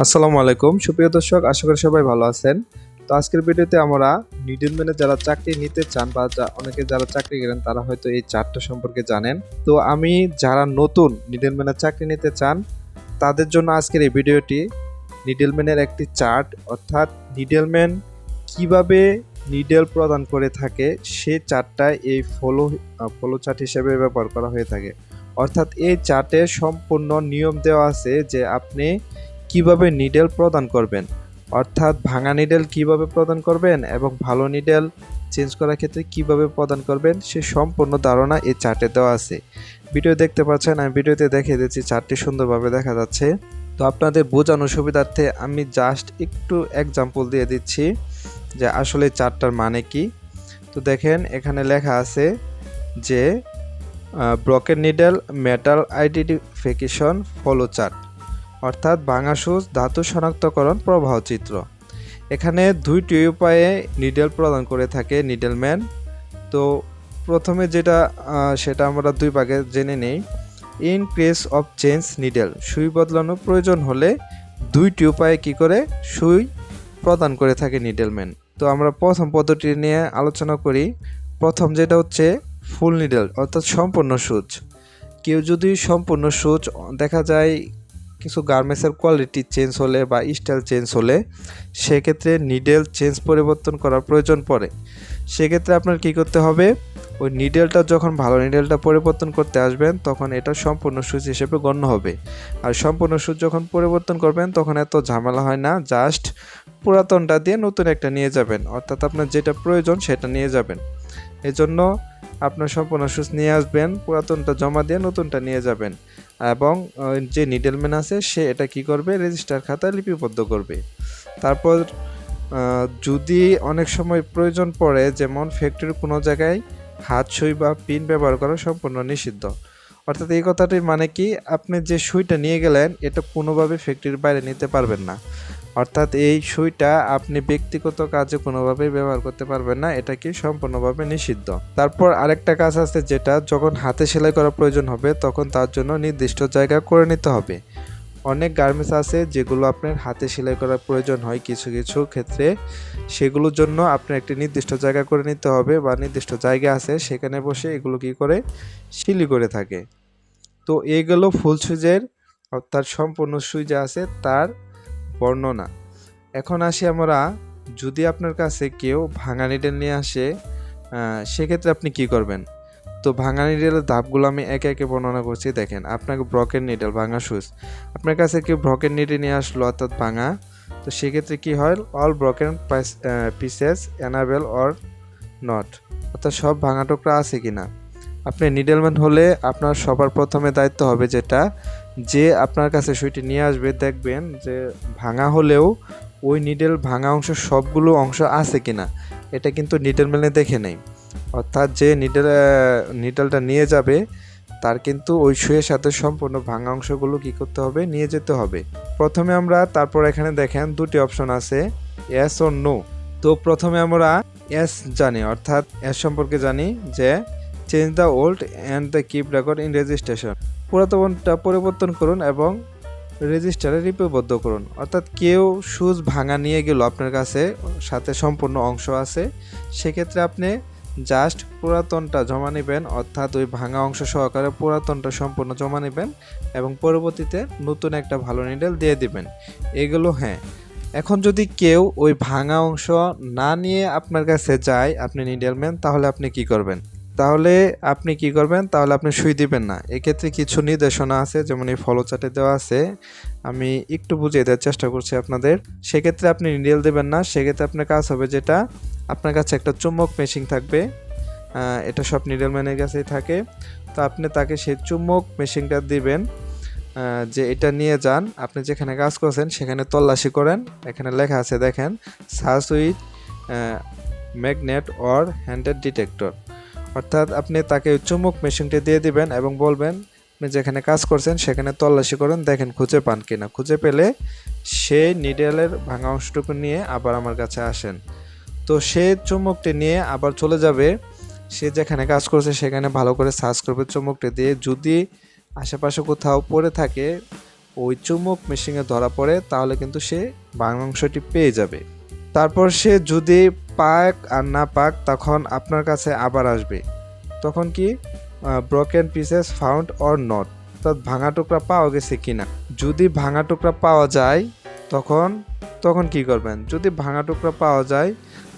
আসসালামু আলাইকুম। সুপ্রিয় দর্শক, আশা করি সবাই ভালো আছেন। তো আজকের ভিডিওতে আমরা নিডলম্যানে যারা চাকরি নিতে চান বা অনেকে যারা চাকরি করেন, তারা হয়তো এই চারটা সম্পর্কে জানেন। তো আমি যারা নতুন নিডলম্যানে চাকরি নিতে চান, তাদের জন্য আজকের এই ভিডিওটি নিডলম্যানের একটি চার্ট, অর্থাৎ নিডলম্যান কীভাবে নিডেল প্রদান করে থাকে সেই চার্টটা এই ফলো ফলো চার্ট হিসেবে ব্যবহার করা হয়ে থাকে। অর্থাৎ এই চার্টে সম্পূর্ণ নিয়ম দেওয়া আছে যে আপনি কীভাবে নিডেল প্রদান করবেন? অর্থাৎ ভাঙা নিডেল কীভাবে প্রদান করবেন এবং ভালো নিডেল চেঞ্জ করার ক্ষেত্রে কীভাবে প্রদান করবেন, সে সম্পূর্ণ ধারণা এই চার্টে দেওয়া আছে। ভিডিও দেখতে পাচ্ছেন, আমি ভিডিওতে দেখিয়ে দিচ্ছি, চার্টটি সুন্দরভাবে দেখা যাচ্ছে। তো আপনাদের বোঝানোর সুবিধার্থে আমি জাস্ট একটু এক্সাম্পল দিয়ে দিচ্ছি যে আসলে চার্টটার মানে কি। তো দেখেন, এখানে লেখা আছে যে broken needle, metal identification follow chart অর্থাৎ ভাঙা সুচ, ধাতু শনাক্তকরণ, প্রবাহ চিত্র। এখানে দুইটি উপায়ে নিডেল প্রদান করে থাকে নিডেলম্যান তো প্রথমে যেটা সেটা আমরা দুই ভাগে জেনে নেই। In case of change needle সুই বদলানো প্রয়োজন হলে দুইটি উপায়ে কি করে? সুই প্রদান করে থাকে নিডেলম্যান তো আমরা প্রথম পদ্ধতি নিয়ে আলোচনা করি। প্রথম যেটা হচ্ছে ফুল নিডেল অর্থাৎ সম্পূর্ণ সুচ। কেউ যদি সম্পূর্ণ সুচ দেখা যায় কিছু গার্মেন্টসের কোয়ালিটি চেঞ্জ হলে বা স্টাইল চেঞ্জ হলে সেক্ষেত্রে নিডেল চেঞ্জ পরিবর্তন করার প্রয়োজন পড়ে। সেক্ষেত্রে আপনার কি করতে হবে? ওই নিডেলটা যখন ভালো নিডেলটা পরিবর্তন করতে আসবেন, তখন এটা সম্পূর্ণ সুচ হিসেবে গণ্য হবে। আর সম্পূর্ণ সুচ যখন পরিবর্তন করবেন, তখন এত ঝামেলা হয় না জাস্ট পুরাতনটা দিয়ে নতুন একটা নিয়ে যাবেন। অর্থাৎ আপনার যেটা প্রয়োজন সেটা নিয়ে যাবেন। এজন্য আপনার সম্পূর্ণ সুচ নিয়ে আসবেন, পুরাতনটা জমা দিয়ে নতুনটা নিয়ে যাবেন। এবং যে নিডেলম্যান আছে, সে এটা কি করবে? রেজিস্টার খাতায় লিপিবদ্ধ করবে। তারপর যদি অনেক সময় প্রয়োজন পড়ে, যেমন ফ্যাক্টরির কোনো জায়গায় হাত, সুই বা পিন ব্যবহার করা সম্পূর্ণ নিষিদ্ধ। অর্থাৎ এই কথাটির মানে কি? আপনি যে সুইটা নিয়ে গেলেন, এটা কোনোভাবে ফ্যাক্টরির বাইরে নিতে পারবেন না। অর্থাৎ এই সুইটা আপনি ব্যক্তিগত কাজে কোনোভাবেই ব্যবহার করতে পারবেন না, এটা কি সম্পূর্ণভাবে নিষিদ্ধ। তারপর আরেকটা কাজ আছে যেটা যখন হাতে সেলাই করা প্রয়োজন হবে, তখন তার জন্য নির্দিষ্ট জায়গা করে নিতে হবে। অনেক গার্মেন্টস আছে যেগুলো আপনার হাতে সেলাই করার প্রয়োজন হয় কিছু কিছু ক্ষেত্রে। সেগুলোর জন্য আপনার একটি নির্দিষ্ট জায়গা করে নিতে হবে বা নির্দিষ্ট জায়গা আছে, সেখানে বসে এগুলো কি করে? সিলি করে থাকে। তো এগুলো ফুল সুইজের অর্থাৎ সম্পূর্ণ সুইচ আছে, তার বর্ণনা। এখন আসি আমরা, যদি আপনার কাছে কেউ ভাঙা নিডেল নিয়ে আসে সেক্ষেত্রে আপনি কি করবেন? তো ভাঙা নিডেলের ধাপগুলো আমি একে একে বর্ণনা করছি। দেখেন, আপনাকে ব্রকের নিডেল ভাঙা সুচ আপনার কাছে কেউ ব্রকের নিডেল নিয়ে আসলো, অর্থাৎ ভাঙা, তো সেক্ষেত্রে কি হয়? All broken pieces available or not অর্থাৎ সব ভাঙা টুকরা আছে কিনা। আপনি নিডেলম্যান হলে আপনার সবার প্রথমে দায়িত্ব হবে যেটা যে আপনার কাছে সুইটি নিয়ে আসবে, দেখবেন যে ভাঙা হলেও ওই নিডেল ভাঙা অংশ সবগুলো অংশ আছে কিনা, এটা কিন্তু নিডেলম্যানে দেখে নেই। অর্থাৎ যে নিডেল নিডেলটা নিয়ে যাবে, তার কিন্তু ওই সুয়ের সাথে সম্পূর্ণ ভাঙা অংশগুলো কি করতে হবে, নিয়ে যেতে হবে। প্রথমে আমরা, তারপর এখানে দেখেন দুটি অপশন আছে এস ও নো তো প্রথমে আমরা এস জানি, অর্থাৎ এস সম্পর্কে জানি যে change the old and the keep record in registration পুরাতনটা পরিবর্তন করুন এবং রেজিস্টারে লিপিবদ্ধ করুন। অর্থাৎ কেউ সুজ ভাঙা নিয়ে গেল আপনার কাছে, সাথে সম্পূর্ণ অংশ আছে, সেক্ষেত্রে আপনি জাস্ট পুরাতনটা জমা নেবেন, অর্থাৎ ওই ভাঙা অংশ সহকারে পুরাতনটা সম্পূর্ণ জমা নেবেন এবং পরবর্তীতে নতুন একটা ভালো নিডেল দিয়ে দিবেন। এগুলো হ্যাঁ। এখন যদি কেউ ওই ভাঙা অংশ না নিয়ে আপনার কাছে যায়, আপনি নিডেলম্যান তাহলে আপনি কি করবেন? তাহলে আপনি কি করবেন? তাহলে আপনি সুই দিবেন না। এক্ষেত্রে কিছু নির্দেশনা আছে, যেমন এই ফলো চার্টে দেওয়া আছে। আমি একটু বুঝিয়ে দেওয়ার চেষ্টা করছি আপনাদের। সেক্ষেত্রে আপনি নিডেল দেবেন না। সেক্ষেত্রে আপনার কাজ হবে যেটা, আপনার কাছে একটা চুম্বক মেশিন থাকবে। এটা সব নিডেলম্যানের কাছেই থাকে। তো আপনি তাকে সেই চুম্বক মেশিনটা দিবেন যে এটা নিয়ে যান। আপনি যেখানে কাজ করছেন, সেখানে তল্লাশি করেন। এখানে লেখা আছে, দেখেন search with magnet or handed detector. অর্থাৎ আপনি তাকে ওই চুম্বক মেশিনটি দিয়ে দিবেন এবং বলবেন, আপনি যেখানে কাজ করছেন সেখানে তল্লাশি করেন, দেখেন খুঁজে পান কিনা। খুঁজে পেলে সেই নিডেলের ভাঙা অংশটুকু নিয়ে আবার আমার কাছে আসেন। তো সে চুম্বকটি নিয়ে আবার চলে যাবে। সে যেখানে কাজ করছে সেখানে ভালো করে সার্চ করবে চুম্বকটি দিয়ে। যদি আশেপাশে কোথাও পড়ে থাকে ওই চুম্বক মেশিনে ধরা পড়ে, তাহলে কিন্তু সে ভাঙা অংশটি পেয়ে যাবে। তারপর সে যদি পাক আর না পাক তখন আপনার কাছে আবার আসবে। তখন কি broken pieces found or not অর্থাৎ ভাঙা টুকরা পাওয়া গেছে কিনা। যদি ভাঙা টুকরা পাওয়া যায়, তখন তখন কি করবেন? যদি ভাঙা টুকরা পাওয়া যায়,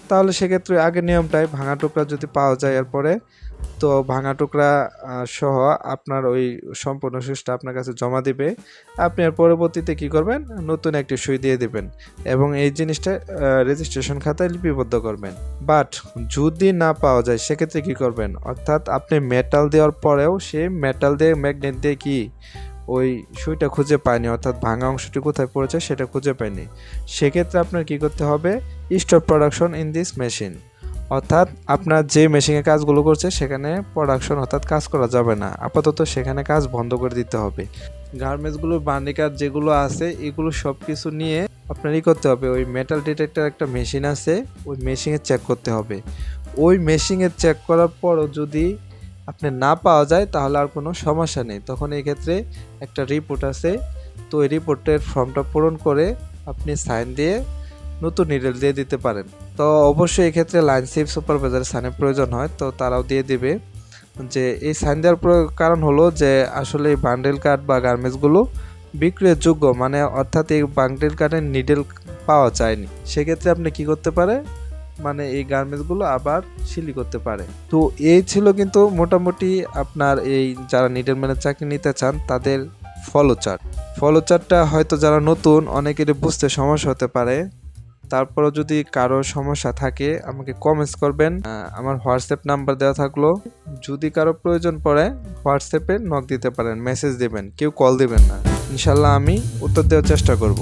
তাহলে সেক্ষেত্রে আগে নিয়মটাই, ভাঙা টুকরা যদি পাওয়া যায়, এরপরে তো ভাঙা টুকরা সহ আপনার ওই সম্পূর্ণ সুইচটা আপনার কাছে জমা দিবে। আপনি আর পরবর্তীতে কি করবেন? নতুন একটি সুই দিয়ে দিবেন এবং এই জিনিসটা রেজিস্ট্রেশন খাতায় লিপিবদ্ধ করবেন। বাট যদি না পাওয়া যায়, সেক্ষেত্রে কি করবেন? অর্থাৎ আপনি মেটাল দেওয়ার পরেও সে মেটাল দিয়ে ম্যাগনেট দিয়ে কি ওই সুইটা খুঁজে পায়নি, অর্থাৎ ভাঙা অংশটি কোথায় পড়েছে সেটা খুঁজে পায়নি। সেক্ষেত্রে আপনার কি করতে হবে? Stop production in this machine অর্থাৎ আপনার যে মেশিনে কাজগুলো করছে, সেখানে প্রোডাকশন অর্থাৎ কাজ করা যাবে না। আপাতত সেখানে কাজ বন্ধ করে দিতে হবে। গার্মেন্টসগুলোর বান্ডিকার যেগুলো আছে, এগুলো সব কিছু নিয়ে আপনারই করতে হবে। ওই মেটাল ডিটেক্টর একটা মেশিন আছে, ওই মেশিনে চেক করতে হবে। ওই মেশিনে চেক করার পরও যদি আপনি না পাওয়া যায়, তাহলে আর কোনো সমস্যা নেই। তখন এই ক্ষেত্রে একটা রিপোর্ট আছে। তো এই রিপোর্টের ফর্মটা পূরণ করে আপনি সাইন দিয়ে নতুন নিডেল দিয়ে দিতে পারেন। তো অবশ্যই এক্ষেত্রে লাইন সেফ সুপারভাইজারের সাইনের প্রয়োজন হয়, তো তারাও দিয়ে দিবে। যে এই সাইন দেওয়ার কারণ হলো যে আসলে এই বান্ডেল কার্ড বা গার্মেন্টসগুলো বিক্রয়ের যোগ্য মানে অর্থাৎ এই বান্ডেল কার্ডের নিডেল পাওয়া যায়নি। সেক্ষেত্রে আপনি কি করতে পারে? মানে এই গার্মেন্টসগুলো আবার সিলি করতে পারে। তো এই ছিল কিন্তু মোটামুটি আপনার এই যারা নিডেল ম্যানের চাকরি নিতে চান, তাদের ফলো চার্ট ফলো চার্টটা হয়তো যারা নতুন, অনেকেরই বুঝতে সমস্যা হতে পারে। তারপরও যদি কারও সমস্যা থাকে, আমাকে কমেন্টস করবেন। আমার হোয়াটসঅ্যাপ নাম্বার দেওয়া থাকল। যদি কারও প্রয়োজন পড়ে হোয়াটসঅ্যাপে নক দিতে পারেন মেসেজ দিবেন, কেউ কল দিবেন না। ইনশাল্লাহ আমি উত্তর দেওয়ার চেষ্টা করব।